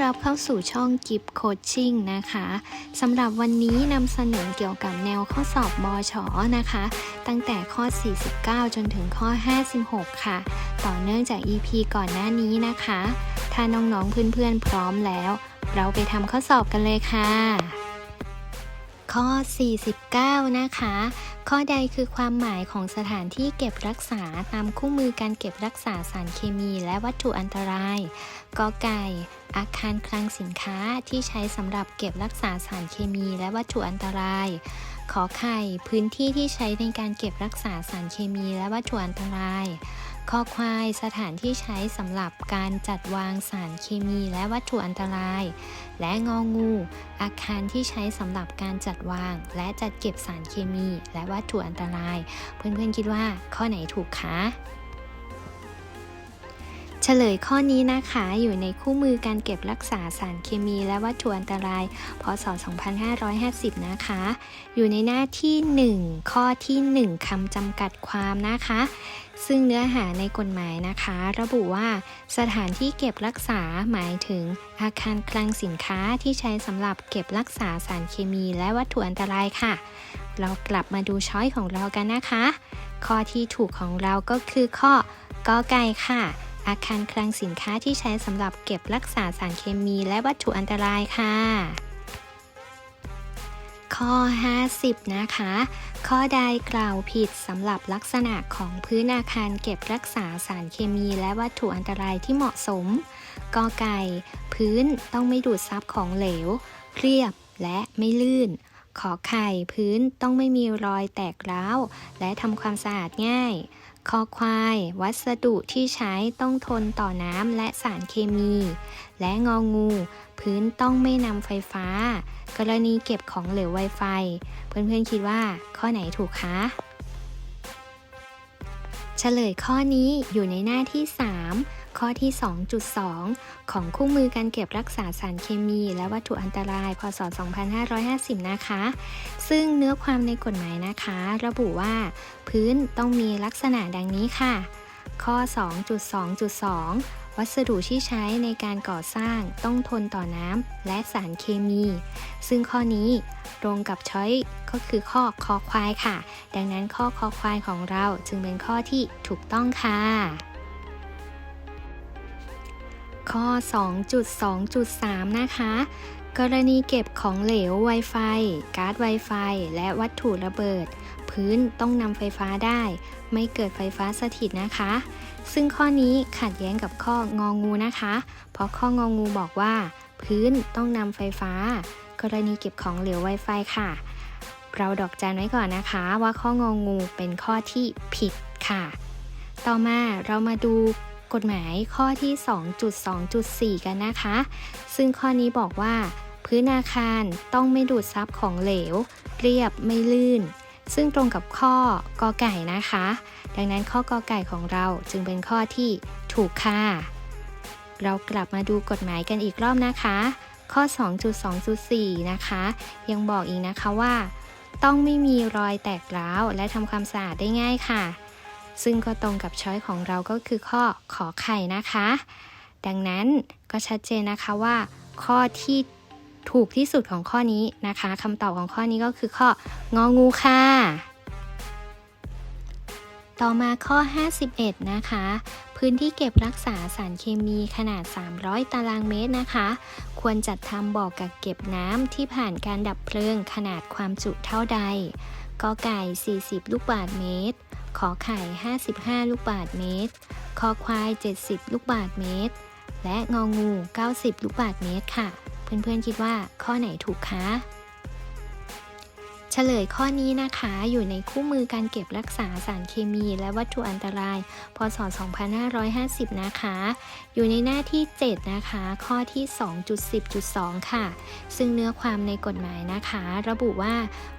ยินดีต้อนรับเข้าสู่ช่องกิฟโคชชิ่งนะคะสำหรับวันนี้นำเสนอเกี่ยวกับแนวข้อสอบมอชอนะคะ ตั้งแต่ข้อ 49 จนถึงข้อ 56 ค่ะ ต่อเนื่องจาก EP ก่อนหน้านี้นะคะ ถ้าน้องๆเพื่อนๆพร้อมแล้ว เราไปทำข้อสอบกันเลยค่ะ ข้อ 49 นะคะ ข้อใดคือความหมายของสถานที่เก็บรักษาตามคู่มือการเก็บรักษาสารเคมีและวัตถุอันตราย กอไก่ อาคารคลังสินค้าที่ใช้สำหรับเก็บรักษาสารเคมีและวัตถุอันตราย ขอไข่ พื้นที่ที่ใช้ในการเก็บรักษาสารเคมีและวัตถุอันตราย คอควายสถานที่ใช้สำหรับการจัดวางสารเคมีและวัตถุอันตราย และงองู อาคารที่ใช้สำหรับการจัดวาง และจัดเก็บสารเคมี และวัตถุอันตราย เพื่อนๆคิดว่าข้อไหนถูกคะเฉลยข้อนี้นะคะอยู่ในคู่มือการเก็บรักษาสารเคมีและวัตถุอันตราย พศ 2550 นะคะ อยู่ในหน้าที่ 1 ข้อที่ 1คำจำกัดความนะคะ ซึ่งเนื้อหาในกฎหมายนะคะ ระบุว่าสถานที่เก็บรักษาหมายถึงอาคารคลังสินค้าที่ใช้สำหรับเก็บรักษาสารเคมีและวัตถุอันตรายค่ะ เรากลับมาดูช้อยของเรากันนะคะ ข้อที่ถูกของเราก็คือข้อกอไก่ค่ะ อาคารคลังสินค้าที่ใช้สำหรับเก็บรักษาสารเคมีและวัตถุอันตรายค่ะ ข้อ 50 นะคะ ข้อใดกล่าวผิดสำหรับลักษณะของพื้นอาคารเก็บรักษาสารเคมีและวัตถุอันตรายที่เหมาะสมกอไก่ พื้นต้องไม่ดูดซับของเหลวเรียบและไม่ลื่น ขอไข่ พื้นต้องไม่มีรอยแตกร้าว และทำความสะอาดง่าย คอควาย วัสดุที่ใช้ต้องทนต่อน้ำและสารเคมี และงองู พื้นต้องไม่นำไฟฟ้า กรณีเก็บของเหลวไวไฟ เพื่อนๆคิดว่าข้อไหนถูกคะเฉลยข้อนี้อยู่ในหน้าที่ 3 ข้อที่ 2.2 ของคู่มือการเก็บรักษาสารเคมี และวัตถุอันตราย พศ 2550 นะคะ ซึ่งเนื้อความในกฎหมายนะคะ ระบุว่า พื้นต้องมีลักษณะดังนี้ค่ะ ข้อ 2.2.2 วัสดุที่ใช้ในการก่อสร้างต้องทนต่อน้ำและสารเคมี ซึ่งข้อนี้ตรงกับช้อยก็คือข้อคอควายค่ะ ดังนั้นข้อคอควายของเราจึงเป็นข้อที่ถูกต้องค่ะ ข้อ 2.2.3 นะคะ กรณีเก็บของเหลว Wi-Fi การ์ด Wi-Fi และวัตถุระเบิด พื้นต้องนำไฟฟ้าได้ ไม่เกิดไฟฟ้าสถิตนะคะ ซึ่งข้อนี้ขัดแย้งกับข้ององูนะคะ เพราะข้ององูบอกว่า พื้นต้องนำไฟฟ้า กรณีเก็บของเหลว Wi-Fi ค่ะ เราดอกจันไว้ก่อนนะคะ ว่าข้ององูเป็นข้อที่ผิดค่ะ ต่อมาเรามาดู กฎหมายข้อที่ 2.2.4 กันนะคะ ซึ่งข้อนี้บอกว่า พื้นอาคารต้องไม่ดูดซับของเหลว เรียบไม่ลื่น ซึ่งตรงกับข้อกอไก่นะคะ ดังนั้นข้อกอไก่ของเราจึงเป็นข้อที่ถูกค่ะ เรากลับมาดูกฎหมายกันอีกรอบนะคะ ข้อ 2.2.4 นะคะ ยังบอกอีกนะคะว่า ต้องไม่มีรอยแตกร้าวและทำความสะอาดได้ง่ายค่ะ ซึ่งก็ตรงกับช้อยของเราก็คือข้อขอไข่นะคะ ดังนั้นก็ชัดเจนนะคะว่า ข้อที่ถูกที่สุดของข้อนี้นะคะคำตอบของข้อนี้ก็คือข้ององูค่ะ ต่อมาข้อ 51 นะคะ พื้นที่เก็บรักษาสารเคมีขนาด 300 ตารางเมตรนะคะ ควรจัดทำบ่อกักเก็บน้ำที่ผ่านการดับเพลิงขนาดความจุเท่าใดกอไก่ 40 ลูกบาศก์เมตร ขอไข่ 55 ลูกบาทเมตร คอควาย 70 ลูกบาทเมตร และงองู 90 ลูกบาทเมตรค่ะ เพื่อนๆคิดว่าข้อไหนถูกคะ เฉลยข้อนี้นะคะอยู่ในคู่มือการเก็บรักษาสารเคมีและวัตถุอันตราย พศ 2550 นะคะ อยู่ในหน้าที่ 7 นะคะ ข้อที่ 2.10.2 ค่ะ ซึ่งเนื้อความในกฎหมายนะคะ ระบุว่า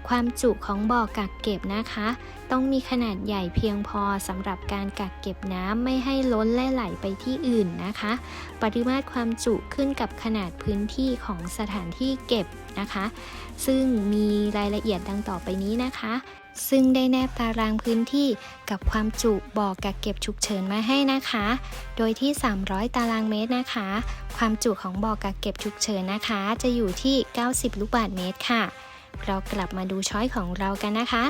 ความจุของบ่อกักเก็บนะคะ ต้องมีขนาดใหญ่เพียงพอสำหรับการกักเก็บน้ำไม่ให้ล้นและไหลไปที่อื่นนะคะ ปริมาตรความจุขึ้นกับขนาดพื้นที่ของสถานที่เก็บ นะคะ ซึ่งมีรายละเอียดดังต่อไปนี้นะคะ ซึ่งได้แนบตารางพื้นที่กับความจุบ่อกักเก็บฉุกเฉินมาให้นะคะ โดยที่ 300 ตารางเมตรนะคะ ความจุของบ่อกักเก็บฉุกเฉินนะคะ จะอยู่ที่ 90 ลูกบาศก์เมตรค่ะ เรากลับมาดูช้อยของเรากันนะคะ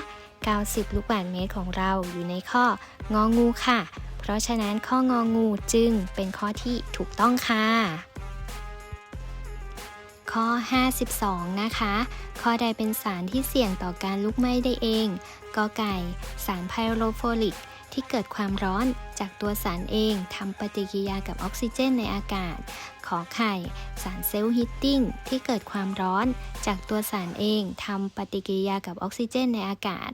90 ลูกบาศก์เมตรของเราอยู่ในข้ององูค่ะ เพราะฉะนั้นข้ององูจึงเป็นข้อที่ถูกต้องค่ะ ข้อ 52 นะคะ ข้อใดเป็นสารที่เสี่ยงต่อการลุกไหม้ได้เองกอไก่ สารไพโรโฟลิก ที่เกิดความร้อนจากตัวสารเองทำปฏิกิริยากับออกซิเจนในอากาศ ขอไข่ สารเซลล์ฮีตติ้งที่เกิดความร้อนจากตัวสารเองทำปฏิกิริยากับออกซิเจนในอากาศ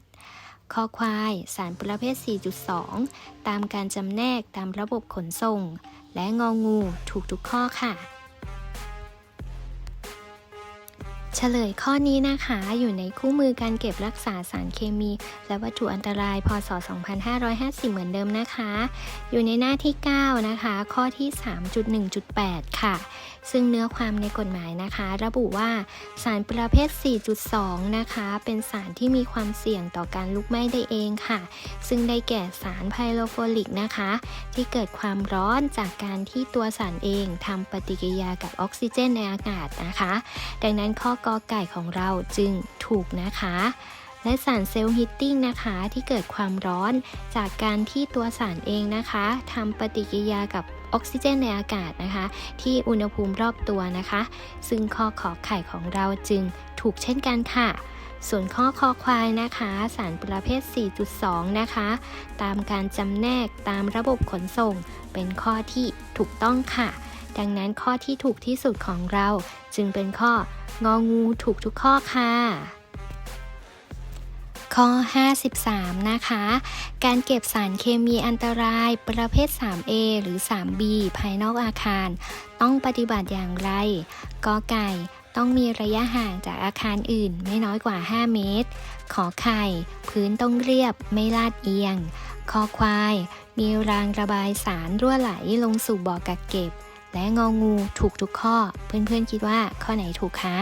คอควาย สารประเภท 4.2 ตามการจำแนกตามระบบขนส่ง และงองูถูกทุกข้อค่ะ เฉลยข้อนี้นะคะอยู่ในคู่มือการเก็บรักษาสารเคมี และวัตถุอันตรายพศ 2550 เหมือนเดิมนะคะ อยู่ในหน้าที่ 9 นะคะ ข้อที่ 3.1.8 ค่ะ ซึ่งเนื้อความในกฎหมายนะคะ ระบุว่าสารประเภท 4.2 นะคะ เป็นสารที่มีความเสี่ยงต่อการลุกไหม้ได้เองค่ะ ซึ่งได้แก่สารไพโรโฟลิกนะคะ ที่เกิดความร้อนจากการที่ตัวสารเองทำปฏิกิริยากับออกซิเจนในอากาศนะคะ ดังนั้นข้อกอไก่ของเราจึงถูกนะคะและสารเซลล์ฮีตติ้งนะคะที่เกิดความร้อนจากการที่ตัวสารเองนะคะทำปฏิกิริยากับ ออกซิเจนในอากาศนะคะ ที่อุณหภูมิรอบตัวนะคะ ซึ่งข้อขอไข่ของเราจึงถูกเช่นกันค่ะ ส่วนข้อคอควายนะคะ สารประเภท 4.2 นะคะ ตามการจำแนกตามระบบขนส่ง เป็นข้อที่ถูกต้องค่ะ ดังนั้นข้อที่ถูกที่สุดของเรา จึงเป็นข้ององูถูกทุกข้อค่ะ ข้อ 53 นะคะ การเก็บสารเคมีอันตรายประเภท 3A หรือ 3B ภายนอกอาคาร ต้องปฏิบัติอย่างไรกอไก่ต้องมีระยะห่างจากอาคารอื่นไม่น้อยกว่า 5 เมตร ขอไข่ พื้นต้องเรียบไม่ลาดเอียง คอควาย มีรางระบายสารรั่วไหลลงสู่บ่อกักเก็บ และงองูถูกทุกข้อ เพื่อนๆคิดว่าข้อไหนถูกคะ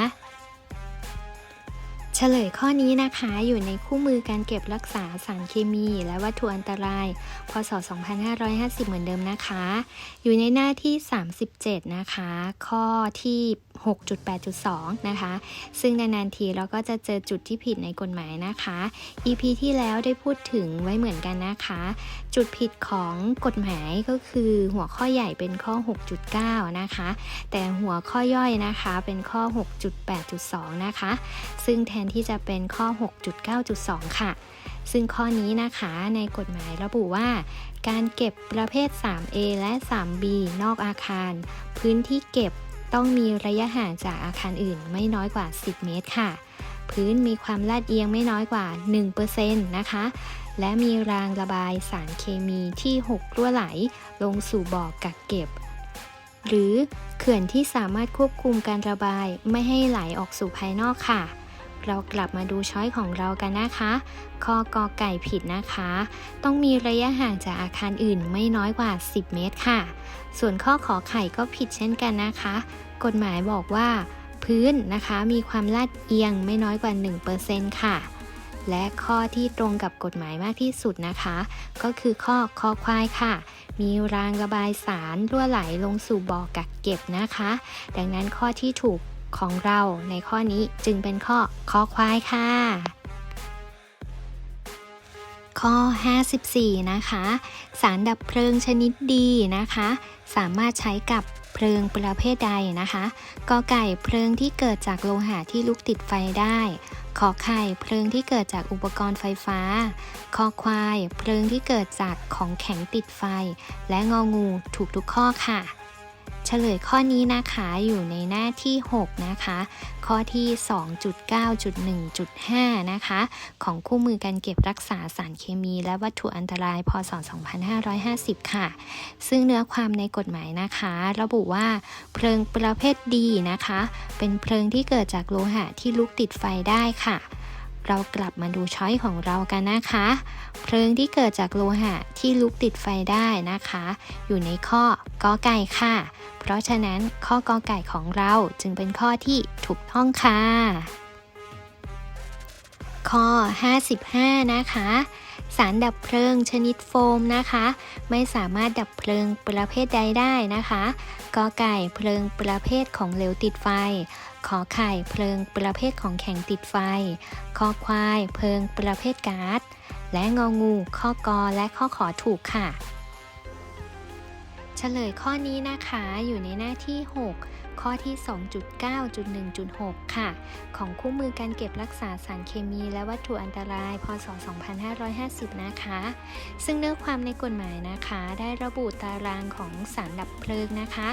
เฉลยข้อนี้นะคะอยู่ในคู่มือการเก็บรักษาสารเคมี และวัตถุอันตราย พศ 2550 เหมือนเดิมนะคะ อยู่ในหน้าที่ 37 นะคะ ข้อที่ 6.8.2 นะคะ ซึ่งนานๆทีเราก็จะเจอจุดที่ผิดในกฎหมายนะคะ EP ที่แล้วได้พูดถึงไว้เหมือนกันนะคะ จุดผิดของกฎหมายก็คือหัวข้อใหญ่เป็นข้อ 6.9 นะคะ แต่หัวข้อย่อยนะคะเป็นข้อ 6.8.2 นะคะ ซึ่งแทนที่จะเป็นข้อ 6.9.2 ค่ะ ซึ่งข้อนี้นะคะในกฎหมายระบุว่าการเก็บประเภท 3A และ 3B นอกอาคาร พื้นที่เก็บ ต้องมีระยะห่างจากอาคารอื่นไม่น้อยกว่า 10 เมตรค่ะ พื้นมีความลาดเอียงไม่น้อยกว่า 1%นะคะ และมีรางระบายสารเคมีที่หกรั่วไหล ลงสู่บ่อกักเก็บ หรือเขื่อนที่สามารถควบคุมการระบายไม่ให้ไหลออกสู่ภายนอกค่ะเรากลับมาดูช้อยของเรากันนะคะ ข้อกอไก่ผิดนะคะ ต้องมีระยะห่างจากอาคารอื่นไม่น้อยกว่า 10 เมตรค่ะ ส่วนข้อขอไข่ก็ผิดเช่นกันนะคะ กฎหมายบอกว่า พื้นนะคะมีความลาดเอียงไม่น้อยกว่า 1%ค่ะ และข้อที่ตรงกับกฎหมายมากที่สุดนะคะ ก็คือข้อคอควายค่ะ มีรางระบายสารรั่วไหลลงสู่บ่อกักเก็บนะคะ ดังนั้นข้อที่ถูกของเราในข้อนี้จึงเป็นข้อคอควายค่ะข้อ 54 นะคะ สารดับเพลิงชนิดดีนะคะ สามารถใช้กับ เพลิงประเภทใดนะคะกอไก่เพลิงที่เกิดจากโลหะที่ลุกติดไฟได้ขอไข่เพลิงที่เกิดจากอุปกรณ์ไฟฟ้า คอควาย เพลิงที่เกิดจากของแข็งติดไฟ และงองูถูกทุกข้อค่ะ เฉลยข้อนี้นะคะอยู่ในหน้าที่ 6 นะคะ ข้อที่ 2.9.1.5 นะคะ ของคู่มือการเก็บรักษาสารเคมี และวัตถุอันตราย พศ 2550 ค่ะ ซึ่งเนื้อความในกฎหมายนะคะ ระบุว่าเพลิงประเภทดีนะคะ เป็นเพลิงที่เกิดจากโลหะที่ลุกติดไฟได้ค่ะ เรากลับมาดูช้อยของเรากันนะคะ เพลิงที่เกิดจากโลหะที่ลุกติดไฟได้นะคะ อยู่ในข้อกอไก่ค่ะ เพราะฉะนั้นข้อกอไก่ของเราจึงเป็นข้อที่ถูกต้องค่ะ ข้อ 55 นะคะ สารดับเพลิงชนิดโฟมนะคะ ไม่สามารถดับเพลิงประเภทใดได้นะคะกอไก่เพลิงประเภทของเหลวติดไฟ ขอไข่เพลิงประเภทของแข็งติดไฟ คอควาย เพลิงประเภทก๊าซ และงองู ข้อกอและข้อขอถูกค่ะ เฉลยข้อนี้นะคะอยู่ในหน้าที่ 6 ข้อที่ 2.9.1.6 ค่ะ ของคู่มือการเก็บรักษาสารเคมีและวัตถุอันตราย พศ 2550 นะคะ ซึ่งเนื้อความในกฎหมายนะคะ ได้ระบุตารางของสารดับเพลิงนะคะ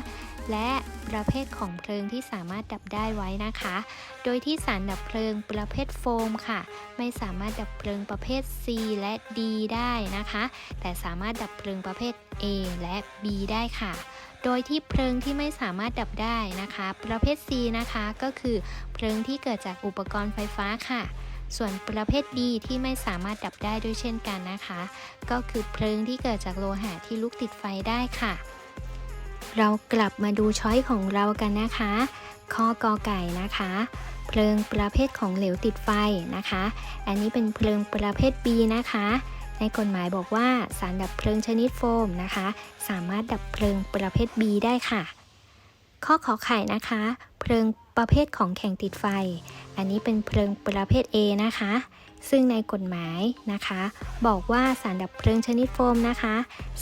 และประเภทของเพลิงที่สามารถดับได้ไว้นะคะ โดยที่สารดับเพลิงประเภทโฟมค่ะ ไม่สามารถดับเพลิงประเภท C และ D ได้นะคะ แต่สามารถดับเพลิงประเภท A และ B ได้ค่ะ โดยที่เพลิงที่ไม่สามารถดับได้นะคะ ประเภท C นะคะก็คือเพลิงที่เกิดจากอุปกรณ์ไฟฟ้าค่ะ ส่วนประเภท D ที่ไม่สามารถดับได้ด้วยเช่นกันนะคะ ก็คือเพลิงที่เกิดจากโลหะที่ลุกติดไฟได้ค่ะ เรากลับมาดูช้อยของเรากันนะคะข้อกอไก่นะคะ เพลิงประเภทของเหลวติดไฟนะคะ อันนี้เป็นเพลิงประเภท B นะคะ ในกฎหมายบอกว่าสารดับเพลิงชนิดโฟมนะคะ สามารถดับเพลิงประเภท B ได้ค่ะ ข้อขอไข่นะคะ เพลิงประเภทของแข็งติดไฟ อันนี้เป็นเพลิงประเภท A นะคะ ซึ่งในกฎหมายนะคะ บอกว่าสารดับเพลิงชนิดโฟมนะคะ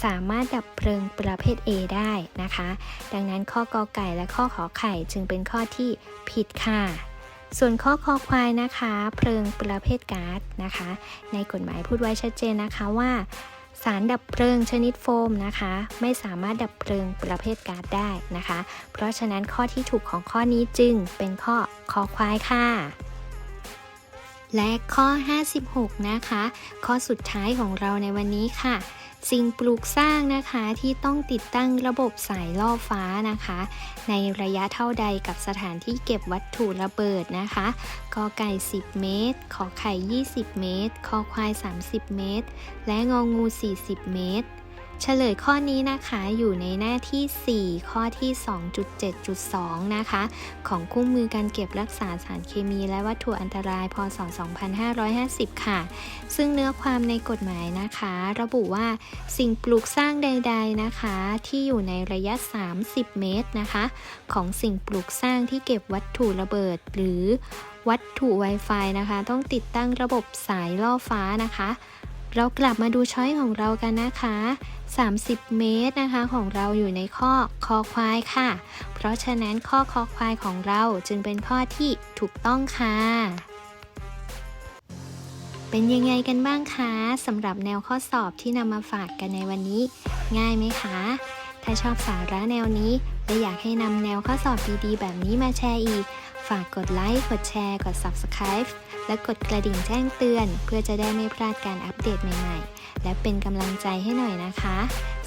สามารถดับเพลิงประเภท A ได้นะคะ ดังนั้นข้อกอไก่และข้อขอไข่จึงเป็นข้อที่ผิดค่ะ ส่วนข้อคอควายนะคะ เพลิงประเภทก๊าซนะคะ ในกฎหมายพูดไว้ชัดเจนนะคะว่าสารดับเพลิงชนิดโฟมนะคะ ไม่สามารถดับเพลิงประเภทก๊าซได้นะคะ เพราะฉะนั้นข้อที่ถูกของข้อนี้จึงเป็นข้อคอควายค่ะ และข้อ 56 นะคะ ข้อสุดท้ายของเราในวันนี้ค่ะ สิ่งปลูกสร้างนะคะที่ต้องติดตั้งระบบสายล่อฟ้านะคะ ในระยะเท่าใดกับสถานที่เก็บวัตถุระเบิดนะคะกอไก่ 10 เมตร ขอไข่ 20 เมตร คอควาย 30 เมตร และงองู 40 เมตร เฉลยข้อนี้นะคะอยู่ในหน้าที่ 4 ข้อที่ 2.7.2 นะคะ ของคู่มือการเก็บรักษาสารเคมีและวัตถุอันตรายพศ 2550 ค่ะ ซึ่งเนื้อความในกฎหมายนะคะ ระบุว่าสิ่งปลูกสร้างใด ๆนะคะ ที่อยู่ในระยะ 30 เมตรนะคะ ของสิ่งปลูกสร้างที่เก็บวัตถุระเบิด หรือวัตถุ Wi-Fi นะคะ ต้องติดตั้งระบบสายล่อฟ้านะคะ เรากลับมาดูช้อยของเรากันนะคะ 30 เมตรนะคะของเราอยู่ในข้อคอควายค่ะ เพราะฉะนั้นข้อคอควายของเราจึงเป็นข้อที่ถูกต้องค่ะ เป็นยังไงกันบ้างคะสำหรับแนวข้อสอบที่นำมาฝากกันในวันนี้ ง่ายไหมคะ ถ้าชอบสาระแนวนี้และอยากให้นำแนวข้อสอบดีๆ แบบนี้มาแชร์อีก ฝากกดไลค์ กดแชร์ กด Subscribe และกดกระดิ่งแจ้งเตือน เพื่อจะได้ไม่พลาดการอัปเดตใหม่ๆ และเป็นกำลังใจให้หน่อยนะคะ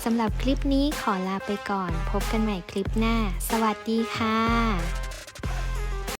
สำหรับคลิปนี้ขอลาไปก่อน พบกันใหม่คลิปหน้า สวัสดีค่ะ